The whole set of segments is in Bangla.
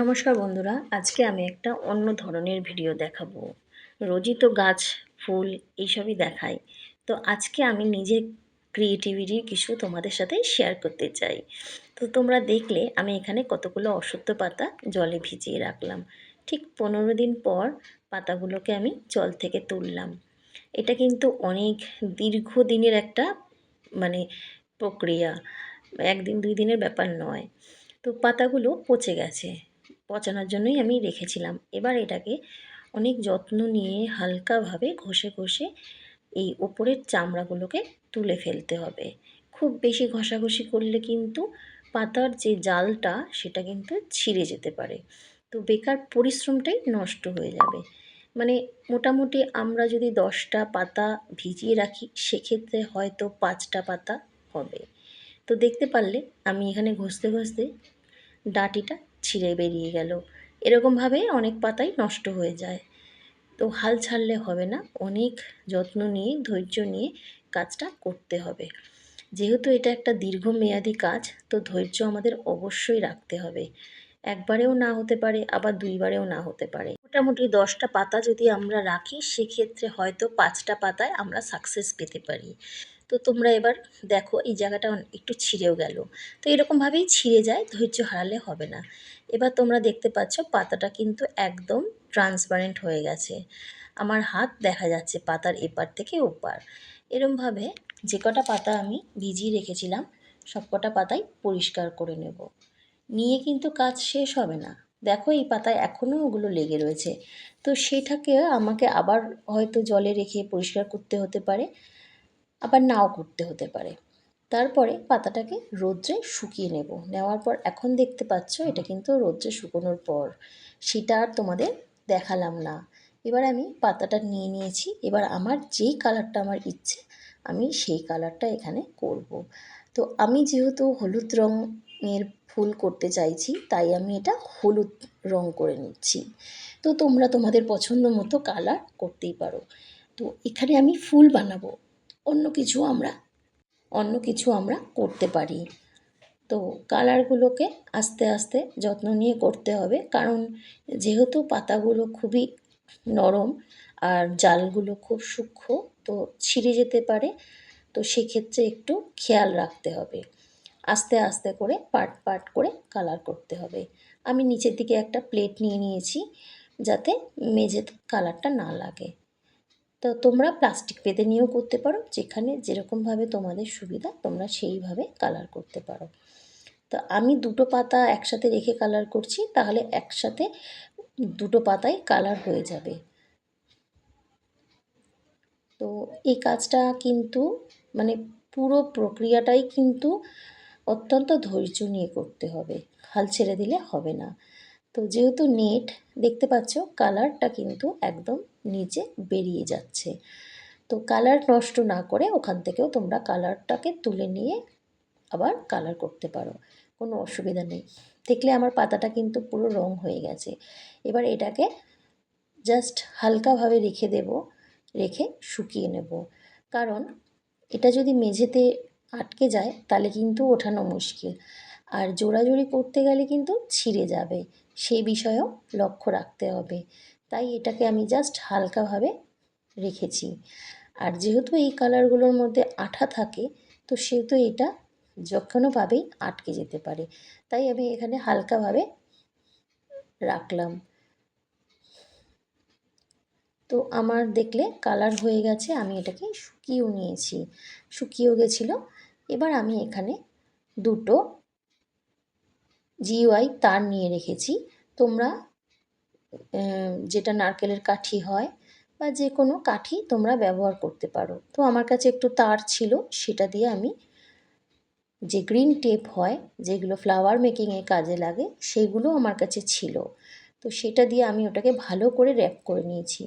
নমস্কার বন্ধুরা, আজকে আমি একটা অন্য ধরনের ভিডিও দেখাবো। রোজই তো গাছ, ফুল এইসবই দেখাই। তো আজকে আমি নিজে ক্রিয়েটিভিটি কিছু তোমাদের সাথে শেয়ার করতে চাই। তো তোমরা দেখলে আমি এখানে কতগুলো অসত্য পাতা জলে ভিজিয়ে রাখলাম। ঠিক পনেরো দিন পর পাতাগুলোকে আমি জল থেকে তুললাম। এটা কিন্তু অনেক দীর্ঘদিনের একটা মানে প্রক্রিয়া। একদিন দুই দিনের ব্যাপার নয়। তো পাতাগুলো পচে গেছে। পচানোর জন্যই আমি রেখেছিলাম। এবার এটাকে অনেক যত্ন নিয়ে হালকাভাবে ঘষে ঘষে এই ওপরের চামড়াগুলোকে তুলে ফেলতে হবে। খুব বেশি ঘষাঘষি করলে কিন্তু পাতার যে জালটা, সেটা কিন্তু ছিঁড়ে যেতে পারে। তো বেকার পরিশ্রমটাই নষ্ট হয়ে যাবে। মানে মোটামুটি আমরা যদি দশটা পাতা ভিজিয়ে রাখি, সেক্ষেত্রে হয়তো পাঁচটা পাতা হবে। তো দেখতে পারলে আমি এখানে ঘষতে ঘষতে ডাঁটিটা ছিঁড়ে বেরিয়ে গেল। এরকমভাবে অনেক পাতাই নষ্ট হয়ে যায়। তো হাল ছাড়লে হবে না। অনেক যত্ন নিয়ে, ধৈর্য নিয়ে কাজটা করতে হবে। যেহেতু এটা একটা দীর্ঘমেয়াদী কাজ, তো ধৈর্য আমাদের অবশ্যই রাখতে হবে। একবারেও না হতে পারে, আবার দুইবারেও না হতে পারে। মোটামুটি দশটা পাতা যদি আমরা রাখি, সেক্ষেত্রে হয়তো পাঁচটা পাতায় আমরা সাকসেস পেতে পারি। তো তোমরা এবার দেখো এই জায়গাটা একটু ছিঁড়েও গেল। তো এরকমভাবেই ছিঁড়ে যায়, ধৈর্য হারালে হবে না। এবার তোমরা দেখতে পাচ্ছ পাতাটা কিন্তু একদম ট্রান্সপারেন্ট হয়ে গেছে। আমার হাত দেখা যাচ্ছে পাতার এপার থেকে ওপার। এরমভাবে যে কটা পাতা আমি ভিজিয়ে রেখেছিলাম, সব কটা পাতাই পরিষ্কার করে নেব। নিয়ে কিন্তু কাজ শেষ হবে না। দেখো এই পাতায় এখনও ওগুলো লেগে রয়েছে। তো সেটাকে আমাকে আবার হয়তো জলে রেখে পরিষ্কার করতে হতে পারে। আবার নাও করতে হতে পারে। তারপরে পাতাটাকে রোদ্রে শুকিয়ে নেব। নেওয়ার পর এখন দেখতে পাচ্ছ, এটা কিন্তু রোদ্রে শুকোনোর পর। সেটা আর তোমাদের দেখালাম না। এবার আমি পাতাটা নিয়ে নিয়েছি। এবার আমার যেই কালারটা আমার ইচ্ছে, আমি সেই কালারটা এখানে করব। তো আমি যেহেতু হলুদ রঙের ফুল করতে চাইছি, তাই আমি এটা হলুদ রং করে নিচ্ছি। তো তোমরা তোমাদের পছন্দ মতো কালার করতেই পারো। তো এখানে আমি ফুল বানাবো। অন্য কিছু আমরা, অন্য কিছু আমরা করতে পারি। তো কালারগুলোকে আস্তে আস্তে যত্ন নিয়ে করতে হবে, কারণ যেহেতু পাতাগুলো খুবই নরম আর জালগুলো খুব সূক্ষ্ম, তো ছিঁড়ে যেতে পারে, তো সেক্ষেত্রে একটু খেয়াল রাখতে হবে। আস্তে আস্তে করে পার্ট পার্ট করে কালার করতে হবে। আমি নিচের দিকে একটা প্লেট নিয়ে নিয়েছি, যাতে মেঝেতে কালারটা না লাগে। তো তোমরা প্লাস্টিক পেতে নিয়েও করতে পারো, যেখানে যেরকমভাবে তোমাদের সুবিধা, তোমরা সেইভাবে কালার করতে পারো। তো আমি দুটো পাতা একসাথে রেখে কালার করছি, তাহলে একসাথে দুটো পাতায় কালার হয়ে যাবে। তো এই কাজটা কিন্তু মানে পুরো প্রক্রিয়াটাই কিন্তু অত্যন্ত ধৈর্য নিয়ে করতে হবে। হাল ছেড়ে দিলে হবে না। তো যেহেতু নেট, দেখতে পাচ্ছ কালারটা কিন্তু একদম নিচে বেরিয়ে যাচ্ছে। তো কালার নষ্ট না করে ওখান থেকেও তোমরা কালারটাকে তুলে নিয়ে আবার কালার করতে পারো, কোনো অসুবিধা নেই। দেখলে আমার পাতাটা কিন্তু পুরো রং হয়ে গেছে। এবার এটাকে জাস্ট হালকাভাবে রেখে দেব, রেখে শুকিয়ে নেব। কারণ এটা যদি মেঝেতে আটকে যায়, তাহলে কিন্তু ওঠানো মুশকিল। আর জোড়াজোড়ি করতে গেলে কিন্তু ছিঁড়ে যাবে। সেই বিষয়েও লক্ষ্য রাখতে হবে। তাই এটাকে আমি জাস্ট হালকাভাবে রেখেছি। আর যেহেতু এই কালারগুলোর মধ্যে আঠা থাকে, তো সেহেতু এটা যখনওভাবেই আটকে যেতে পারে। তাই আমি এখানে হালকাভাবে রাখলাম। তো আমার দেখলে কালার হয়ে গেছে, আমি এটাকে শুকিয়েও নিয়েছি। শুকিয়েও গেছিল। এবার আমি এখানে দুটো জিওয়াই তার নিয়ে রেখেছি। তোমরা যেটা নারকেলের কাঠি হয় বা যে কোনো কাঠি তোমরা ব্যবহার করতে পারো। তো আমার কাছে একটু তার ছিল, সেটা দিয়ে আমি যে গ্রিন টেপ হয়, যেগুলো ফ্লাওয়ার মেকিংয়ে কাজে লাগে, সেগুলো আমার কাছে ছিল। তো সেটা দিয়ে আমি ওটাকে ভালো করে র্যাপ করে নিয়েছি।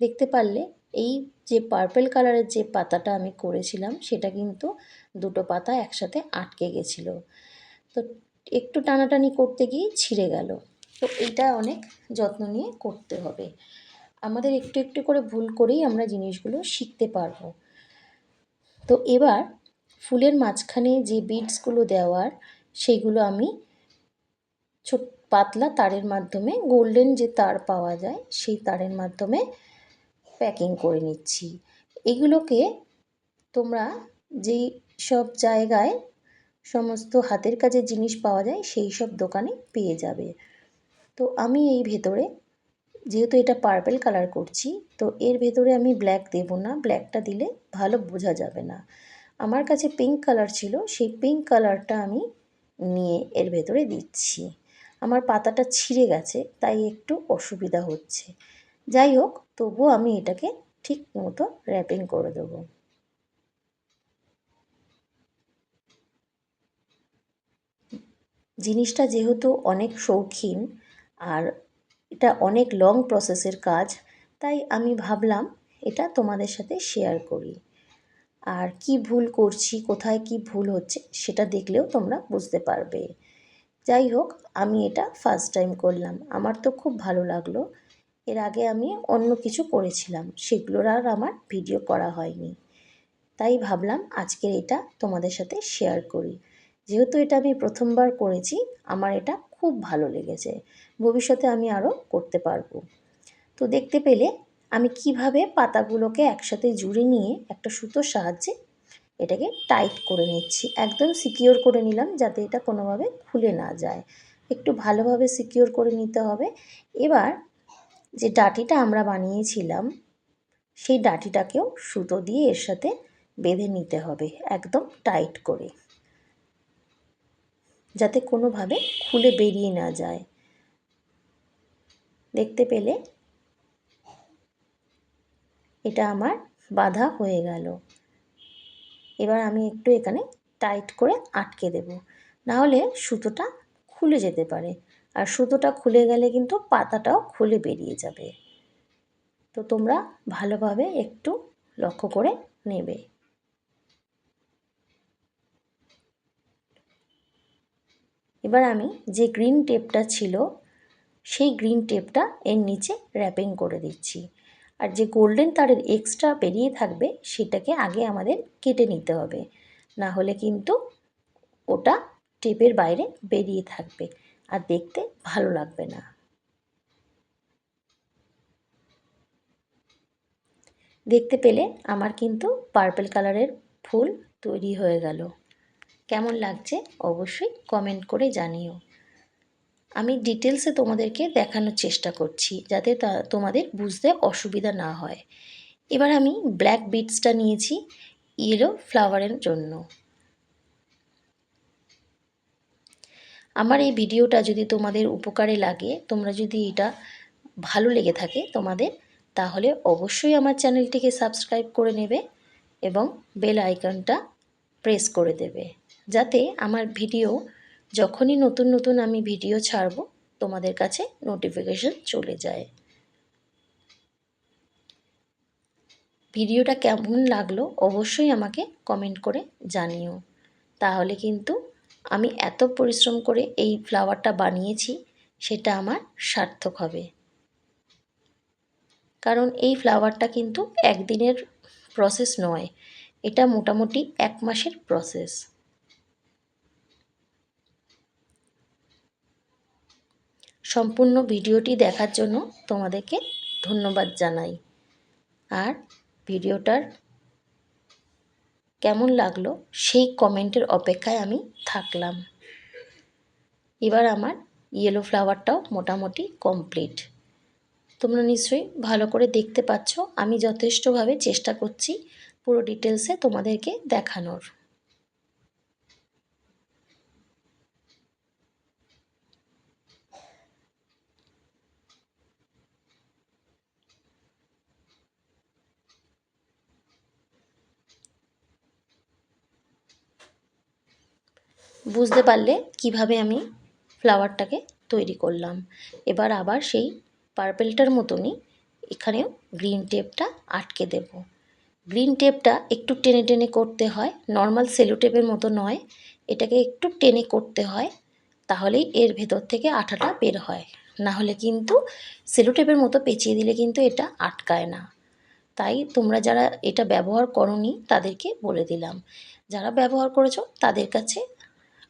দেখতে পারলে এই যে পার্পেল কালারের যে পাতাটা আমি করেছিলাম, সেটা কিন্তু দুটো পাতা একসাথে আটকে গেছিল। তো একটু টানাটানি করতে গিয়ে ছিঁড়ে গেল। তো এটা অনেক যত্ন নিয়ে করতে হবে। আমাদের একটু একটু করে ভুল করেই আমরা জিনিসগুলো শিখতে পারব। তো এবার ফুলের মাঝখানে যে বিডসগুলো দেওয়ার, সেইগুলো আমি ছোট পাতলা তারের মাধ্যমে, গোল্ডেন যে তার পাওয়া যায়, সেই তারের মাধ্যমে প্যাকিং করে নিচ্ছি। এগুলোকে তোমরা যেই সব জায়গায় সমস্ত হাতের কাজের জিনিস পাওয়া যায়, সেই সব দোকানে পেয়ে যাবে। তো আমি এই ভেতরে, যেহেতু এটা পার্পেল কালার করছি, তো এর ভেতরে আমি ব্ল্যাক দেব না। ব্ল্যাকটা দিলে ভালো বোঝা যাবে না। আমার কাছে পিঙ্ক কালার ছিল, সেই পিঙ্ক কালারটা আমি নিয়ে এর ভেতরে দিচ্ছি। আমার পাতাটা ছিঁড়ে গেছে, তাই একটু অসুবিধা হচ্ছে। যাই হোক, তবুও আমি এটাকে ঠিক মতো র্যাপিং করে দেবো। জিনিসটা যেহেতু অনেক শৌখিন আর এটা অনেক লং প্রসেসের কাজ, তাই আমি ভাবলাম এটা তোমাদের সাথে শেয়ার করি। আর কি ভুল করছি, কোথায় কি ভুল হচ্ছে, সেটা দেখলেও তোমরা বুঝতে পারবে। যাই হোক, আমি এটা ফার্স্ট টাইম করলাম। আমার তো খুব ভালো লাগল। এর আগে আমি অন্য কিছু করেছিলাম, সেগুলোর আর আমার ভিডিও করা হয়নি। তাই ভাবলাম আজকের এটা তোমাদের সাথে শেয়ার করি। যেহেতু এটা আমি প্রথমবার করেছি, আমার এটা খুব ভালো লেগেছে। ভবিষ্যতে আমি আরও করতে পারব। তো দেখতে পেলে আমি কীভাবে পাতাগুলোকে একসাথে জুড়ে নিয়ে একটা সুতোর সাহায্যে এটাকে টাইট করে নিচ্ছি। একদম সিকিওর করে নিলাম যাতে এটা কোনোভাবে খুলে না যায়। একটু ভালোভাবে সিকিওর করে নিতে হবে। এবার যে ডাটিটা আমরা বানিয়েছিলাম, সেই ডাটিটাকেও সুতো দিয়ে এর সাথে বেঁধে নিতে হবে, একদম টাইট করে। যাতে কোনোভাবে খুলে বেরিয়ে না যায়। দেখতে পেলে এটা আমার বাধা হয়ে গেল। এবার আমি একটু এখানে টাইট করে আটকে দেব। নাহলে সুতোটা খুলে যেতে পারে। আর সুতোটা খুলে গেলে কিন্তু পাতাটাও খুলে বেরিয়ে যাবে। তো তোমরা ভালোভাবে একটু লক্ষ্য করে নেবে। এবার আমি যে গ্রিন টেপটা ছিল, সেই গ্রিন টেপটা এর নিচে র্যাপিং করে দিচ্ছি। আর যে গোল্ডেন তারের এক্সট্রা বেরিয়ে থাকবে, সেটাকে আগে আমাদের কেটে নিতে হবে। না হলে কিন্তু ওটা টেপের বাইরে বেরিয়ে থাকবে। আর দেখতে ভালো লাগবে না। দেখতে পেলে আমার কিন্তু পার্পেল কালারের ফুল তৈরি হয়ে গেল। কেমন লাগছে অবশ্যই কমেন্ট করে জানিও। আমি ডিটেলসে তোমাদেরকে দেখানোর চেষ্টা করছি যাতে তা, তোমাদের বুঝতে অসুবিধা না হয়। এবার আমি ব্ল্যাক বিটসটা নিয়েছি ইয়েলো ফ্লাওয়ারের জন্য। আমার এই ভিডিওটা যদি তোমাদের উপকারে লাগে, তোমরা যদি এটা ভালো লেগে থাকে তোমাদের, তাহলে অবশ্যই আমার চ্যানেলটিকে সাবস্ক্রাইব করে নেবে এবং বেল আইকনটা প্রেস করে দেবে। যাতে আমার ভিডিও যখনই নতুন নতুন আমি ভিডিও ছাড়ব, তোমাদের কাছে নোটিফিকেশন চলে যায়। ভিডিওটা কেমন লাগল অবশ্যই আমাকে কমেন্ট করে জানিও। তাহলে কিন্তু আমি এত পরিশ্রম করে এই ফ্লাওয়ারটা বানিয়েছি, সেটা আমার সার্থক হবে। কারণ এই ফ্লাওয়ারটা কিন্তু একদিনের প্রসেস নয়, এটা মোটামুটি এক মাসের প্রসেস সম্পূর্ণ ভিডিওটি দেখার জন্য তোমাদেরকে ধন্যবাদ জানাই। আর ভিডিওটার কেমন লাগল সেই কমেন্টের অপেক্ষায় আমি থাকলাম। এবার আমার ইয়েলো ফ্লাওয়ারটাও মোটামুটি কমপ্লিট তোমরা নিশ্চয়ই ভালো করে দেখতে পাচ্ছ, আমি যথেষ্টভাবে চেষ্টা করছি পুরো ডিটেলসে তোমাদেরকে দেখানোর। বুঝতে পারলে কীভাবে আমি ফ্লাওয়ারটাকে তৈরি করলাম। এবার আবার সেই পার্পেলটার মতনই এখানেও গ্রিন টেপটা আটকে দেব। গ্রিন টেপটা একটু টেনে টেনে করতে হয় নর্মাল সেলো টেপের মতো নয়, এটাকে একটু টেনে করতে হয়, তাহলেই এর ভেতর থেকে আঠাটা বের হয়। না হলে কিন্তু সেলো টেপের মতো পেঁচিয়ে দিলে কিন্তু এটা আটকায় না। তাই তোমরা যারা এটা ব্যবহার করনি, তাদেরকে বলে দিলাম। যারা ব্যবহার করেছ, তাদের কাছে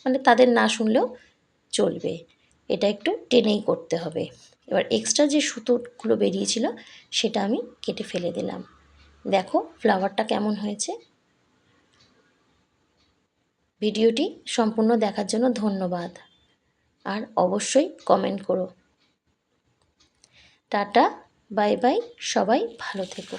মানে তাদের না শুনলেও চলবে। এটা একটু টেনেই করতে হবে। এবার এক্সট্রা যে সুতোগুলো বেরিয়েছিল, সেটা আমি কেটে ফেলে দিলাম। দেখো ফ্লাওয়ারটা কেমন হয়েছে। ভিডিওটি সম্পূর্ণ দেখার জন্য ধন্যবাদ। আর অবশ্যই কমেন্ট করো। টাটা বাই বাই সবাই ভালো থেকো।